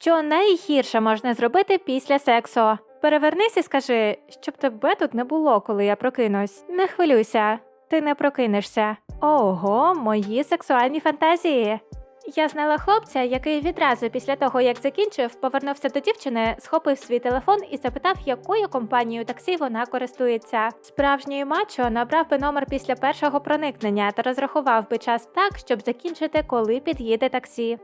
Що найгірше можна зробити після сексу? Перевернись і скажи, щоб тебе тут не було, коли я прокинусь. Не хвилюйся, ти не прокинешся. Ого, мої сексуальні фантазії. Я знала хлопця, який відразу після того, як закінчив, повернувся до дівчини, схопив свій телефон і запитав, якою компанією таксі вона користується. Справжній мачо набрав би номер після першого проникнення та розрахував би час так, щоб закінчити, коли під'їде таксі.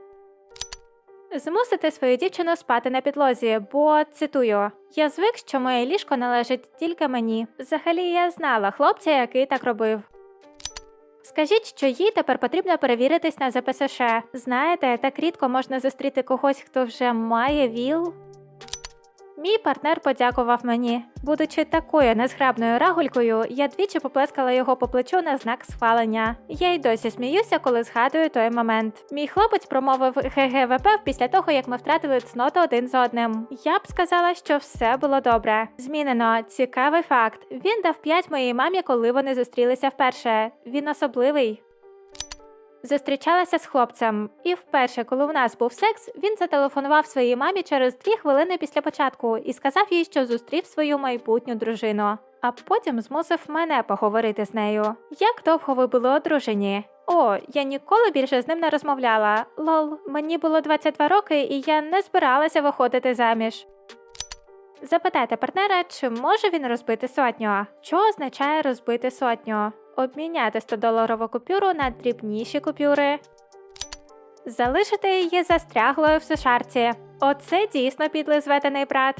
Змусити свою дівчину спати на підлозі, бо цитую: я звик, що моє ліжко належить тільки мені. Взагалі я знала хлопця, який так робив. Скажіть, що їй тепер потрібно перевіритись на ЗПСШ. Знаєте, так рідко можна зустріти когось, хто вже має ВІЛ. Мій партнер подякував мені. Будучи такою незграбною рагулькою, я двічі поплескала його по плечу на знак схвалення. Я й досі сміюся, коли згадую той момент. Мій хлопець промовив ГГВП після того, як ми втратили цноту один з одним. Я б сказала, що все було добре. Змінено цікавий факт. Він дав п'ять моїй мамі, коли вони зустрілися вперше. Він особливий. Зустрічалася з хлопцем, і вперше, коли у нас був секс, він зателефонував своїй мамі через дві хвилини після початку і сказав їй, що зустрів свою майбутню дружину. А потім змусив мене поговорити з нею. Як довго ви були одружені? О, я ніколи більше з ним не розмовляла. Лол, мені було 22 роки, і я не збиралася виходити заміж. Запитайте партнера, чи може він розбити сотню. Що означає розбити сотню? Обміняти 100-доларову купюру на дрібніші купюри. Залишити її застряглою в сушарці. Оце дійсно підлий зведений брат.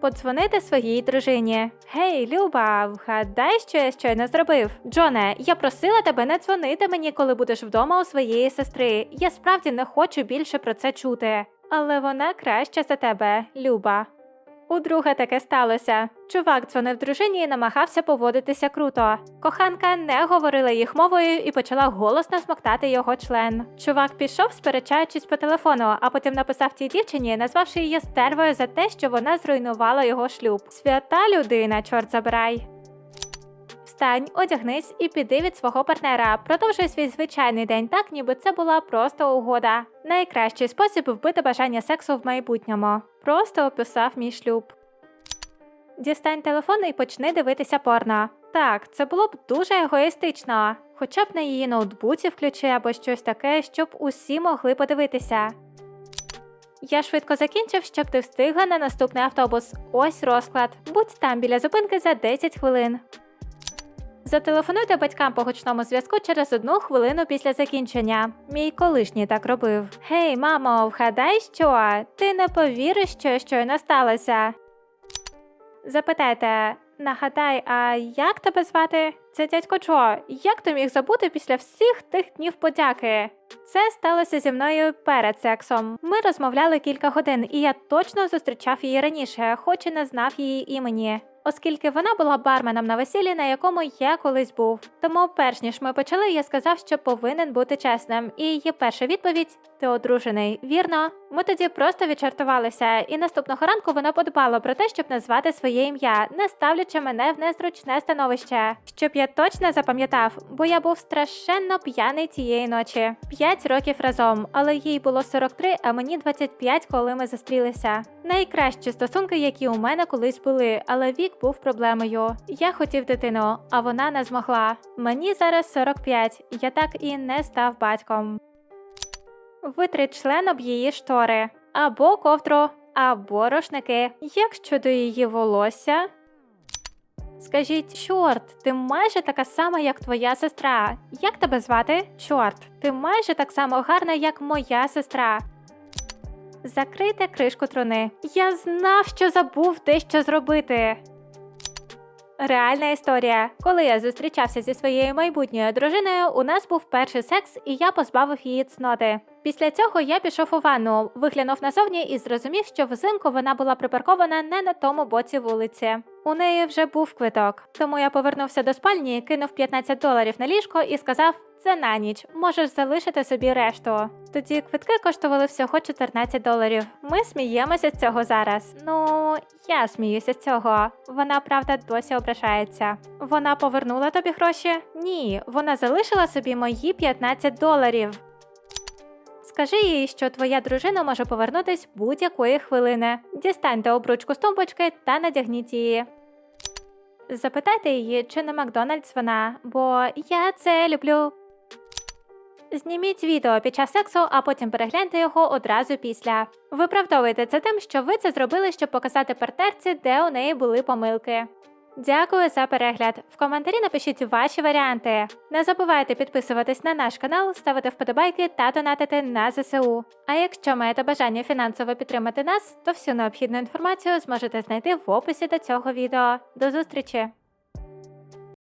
Подзвонити своїй дружині. Гей, Люба, вгадай, що я щойно зробив. Джоне, я просила тебе не дзвонити мені, коли будеш вдома у своєї сестри. Я справді не хочу більше про це чути. Але вона краща за тебе, Люба. У друга таке сталося. Чувак дзвонив дружині і намагався поводитися круто. Коханка не говорила їх мовою і почала голосно смоктати його член. Чувак пішов, сперечаючись по телефону, а потім написав тій дівчині, назвавши її стервою за те, що вона зруйнувала його шлюб. Свята людина, чорт забирай. Встань, одягнись і піди від свого партнера. Продовжуй свій звичайний день так, ніби це була просто угода. Найкращий спосіб вбити бажання сексу в майбутньому. Просто описав мій шлюб. Дістань телефон і почни дивитися порно. Так, це було б дуже егоїстично. Хоча б на її ноутбуці включи або щось таке, щоб усі могли подивитися. Я швидко закінчив, щоб ти встигла на наступний автобус. Ось розклад. Будь там біля зупинки за 10 хвилин. Зателефонуйте батькам по гучному зв'язку через одну хвилину після закінчення. Мій колишній так робив. Гей, мамо, вгадай, що? Ти не повіриш, що щойно сталося. Запитайте, нагадай, а як тебе звати? Це дядько Джо. Як ти міг забути після всіх тих днів подяки? Це сталося зі мною перед сексом. Ми розмовляли кілька годин, і я точно зустрічав її раніше, хоч і не знав її імені. Оскільки вона була барменом на весіллі, на якому я колись був. Тому, перш ніж ми почали, я сказав, що повинен бути чесним. І її перша відповідь: ти одружений, вірно? Ми тоді просто відчартувалися, і наступного ранку вона подбала про те, щоб назвати своє ім'я, не ставлячи мене в незручне становище, щоб я точно запам'ятав, бо я був страшенно п'яний тієї ночі. П'ять років разом, але їй було 43, а мені 25, коли ми зустрілися. Найкращі стосунки, які у мене колись були, але вік був проблемою. Я хотів дитину, а вона не змогла. Мені зараз 45, я так і не став батьком. Витри член об її штори, або ковдру, або рушники. Як щодо її волосся? Скажіть, чорт, ти майже така сама, як твоя сестра. Як тебе звати? Чорт, ти майже так само гарна, як моя сестра. Закрийте кришку труни. Я знав, що забув дещо зробити. Реальна історія. Коли я зустрічався зі своєю майбутньою дружиною, у нас був перший секс, і я позбавив її цноти. Після цього я пішов у ванну, виглянув назовні і зрозумів, що взимку вона була припаркована не на тому боці вулиці. У неї вже був квиток, тому я повернувся до спальні, кинув 15 доларів на ліжко і сказав: це на ніч, можеш залишити собі решту. Тоді квитки коштували всього 14 доларів. Ми сміємося з цього зараз. Ну, я сміюся з цього. Вона правда досі ображається. Вона повернула тобі гроші? Ні, вона залишила собі мої 15 доларів. Скажи їй, що твоя дружина може повернутись будь-якої хвилини. Дістаньте обручку з тумбочки та надягніть її. Запитайте її, чи не Макдональдс вона, бо я це люблю. Зніміть відео під час сексу, а потім перегляньте його одразу після. Виправдовуйте це тим, що ви це зробили, щоб показати партнерці, де у неї були помилки. Дякую за перегляд. В коментарі напишіть ваші варіанти. Не забувайте підписуватись на наш канал, ставити вподобайки та донатити на ЗСУ. А якщо маєте бажання фінансово підтримати нас, то всю необхідну інформацію зможете знайти в описі до цього відео. До зустрічі!